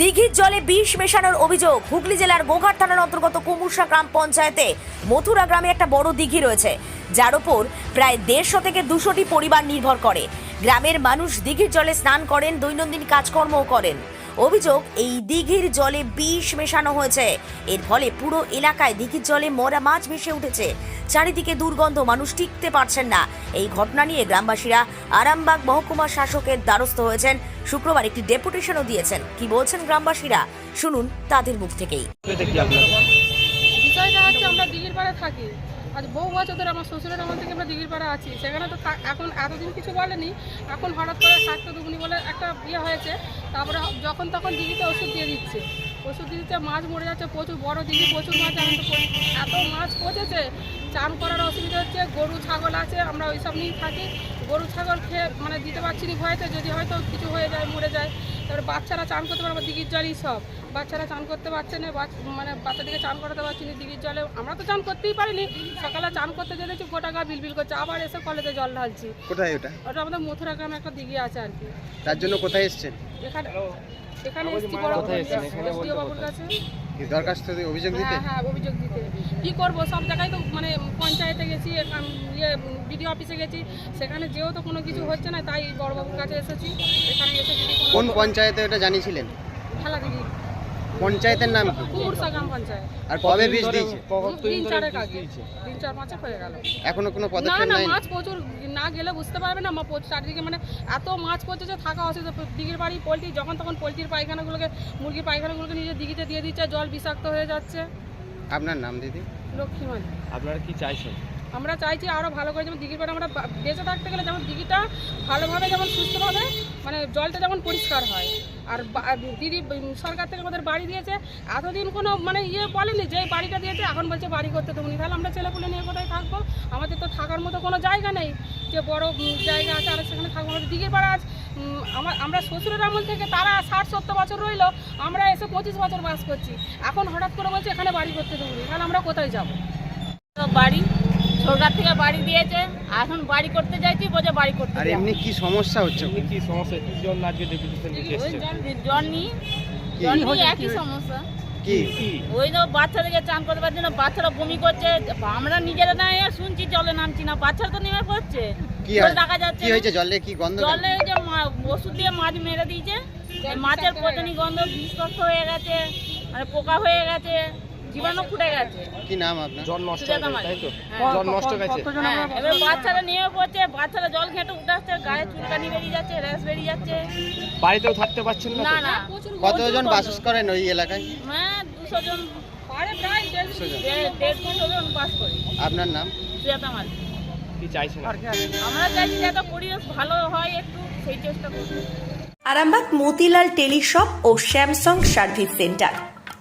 দিঘির জলে বিষ মেশানোর অভিযোগ। হুগলি জেলার গোঘাট থানার অন্তর্গত কুমুরসা গ্রাম পঞ্চায়েতে মথুরা গ্রামে একটা বড় দিঘি রয়েছে, যার ওপর প্রায় দেড়শো থেকে দুশোটি পরিবার নির্ভর করে। গ্রামের মানুষ দিঘির জলে স্নান করেন, দৈনন্দিন কাজকর্মও করেন। অভিযোগ, এই দিঘির জলে বিষ মেশানো হয়েছে। এর ফলে পুরো এলাকায় দিঘির জলে মরা মাছ ভেসে উঠেছে। চারিদিকে দুর্গন্ধ, মানুষ টিকতে পারছেন না। এই ঘটনা নিয়ে গ্রামবাসীরা আরামবাগ মহকুমা শাসকের দ্বারস্থ হয়েছেন। শুক্রবার একটি ডেপুটেশনও দিয়েছেন। কি বলছেন গ্রামবাসীরা? শুনুন তাদের মুখ থেকেই। বিষয়টা আমরা দিঘির পাড়ে থাকি। আজ বহু বছর ধরে আমার শ্বশুরের আমল থেকে আমরা দিঘির পাড়ে আছি। সেখানে তো এখন এতদিন কিছু বলেনি। এখন হঠাৎ করে স্বাস্থ্য দুগুনি বলে একটা ইয়ে হয়েছে। তারপরে যখন তখন দিঘিতে ওষুধ দিয়ে দিচ্ছে। ওষুধ দিচ্ছে, মাছ মরে যাচ্ছে প্রচুর, বড় দিদি প্রচুর মাছ এখন তো এত মাছ পচেছে, চান করার অসুবিধা হচ্ছে, গরু, ছাগল আছে, আমরা ওইসব নিয়েই থাকি। গরু, ছাগল খেয়ে মানে দিতে পারছি না ভয়েতে, যদি হয়তো কিছু হয়ে যায়, মরে যায়, তারপরে বাচ্চারা চান করতে পারে, আমার দিঘির জলই সব। বাচ্চারা চান করতে পারছে না মানে বাচ্চাদেরকে চান করাতে পারছি না দিঘির জলে। আমরা তো চান করতেই পারিনি। সকালে চান করতে যেতেছি গোটা গা বিলবিল করছে। আবার এসে কলেতে জল ঢালছি। কোথায় ওটা? ওটা আমাদের মথুরা গ্রামে একটা দিঘি আছে আর কি। তার জন্য কোথায় এসছেন? এখানে এখানে এসছি বড় এসডিও বাবুর কাছে। দরখাস্ত অভিযোগ দিতে? হ্যাঁ হ্যাঁ অভিযোগ দিতে। কি করব? সব জায়গায় তো মানে পঞ্চায়েতে গেছি এখান ইয়ে বিডিও অফিসে গেছি। সেখানে যেও তো কোনো কিছু হচ্ছে না তাই বড়বাবুর কাছে এসেছি। এখানে এসে কোন পঞ্চায়েতে এটা জানিয়েছিলেন? খেলা দিঘি পঞ্চায়েতের নাম কি? কুমুরসা গ্রাম পঞ্চায়েত। আর কবে বীজ দিয়েছে? চারেক আগে। চার মাসে হয়ে গেল। এখনও কোনো না পদক্ষেপ না নাই মাছ প্রচুর না গেলে বুঝতে পারবে না মা চারিদিকে মানে এত মাছ পড়ছে থাকা অসুবিধা। দিঘির বাড়ি পোলট্রি যখন তখন পোলট্রির পায়খানাগুলোকে মুরগির পায়খানাগুলোকে নিজে দিঘিতে দিয়ে দিচ্ছে জল বিষাক্ত হয়ে যাচ্ছে। আপনার নাম দিদি? লক্ষ্মীমান আপনারা কি চাইছেন? আমরা চাইছি আরও ভালো করে যেমন দিঘির পাড়ে আমরা বেঁচে থাকতে গেলে যেমন দিঘিটা ভালোভাবে যেমন সুস্থভাবে মানে জলটা যেমন পরিষ্কার হয়। আর দিদি সরকার থেকে আমাদের বাড়ি দিয়েছে। এতদিন কোনো মানে ইয়ে বলেনি যে বাড়িটা দিয়েছে, এখন বলছে বাড়ি করতে দেবনি তাহলে আমরা ছেলেপুলে নিয়ে কোথায় থাকব? আমাদের তো থাকার মতো কোনো জায়গা নেই। যে বড় জায়গা আছে, আর সেখানে থাকব আমাদের দিঘির পাড়া আছে। আমার আমরা শ্বশুরের আমল থেকে তারা ষাট, সত্তর বছর রইল, আমরা এসে পঁচিশ বছর বাস করছি। এখন হঠাৎ করে বলছে এখানে বাড়ি করতে দেবনি তাহলে আমরা কোথায় যাব? বাড়ি সরকার থেকে বাড়ি দিয়েছে এখন বাড়ি করতে চাইছি বলছে বাড়ি করতে আর। এমনি কি সমস্যা হচ্ছে? কি সমস্যা? কি জন্য আজকে ডেপুটেশন দিতে ওই জল- জল নিয়ে জল নিয়ে একই সমস্যা। ওই তো বাচ্চাদেরকে চান করতে পারছে না বাচ্চারা বমি করছে আমরা নিজেরা না এ শুনছি জলে নামছি না বাচ্চারা তো নেমে পড়ছে। কি জল হয়- যাচ্ছে কি হয়েছে জলে? কি গন্ধ? কেন? জলে ওই যে ওষুধ দিয়ে মাছ মেরে দিয়েছে মাছের পচনি গন্ধ বিষাক্ত হয়ে গেছে মানে পোকা হয়ে গেছে। জীবাণু ফুটে গেছে। কি নাম আপনার? জল নষ্ট হয়ে গেছে, তাই তো। জল নষ্ট হয়ে গেছে হ্যাঁ, এবার বাচ্চারা নেমে পড়ছে বাচ্চারা জল ঘেঁটে উঠে আসছে গায়ে চুলকানি বেরিয়ে যাচ্ছে র্যাশ বেরিয়ে যাচ্ছে। বাড়িতেও থাকতে পারছেন না না কতজন বাস করেন ওই এলাকায়? হ্যাঁ দুশো জন। পারে প্রায় দেড়শো জন। বাস করি। আপনার নাম? সুজাতা মালিক। কি চাইছেন? আমরা চাইছি যাতে পরিবেশ ভালো হয় একটু সেই চেষ্টা করব। আরামবাগ মতিলাল টেলিশপ ও স্যামসাং সার্ভিস সেন্টার।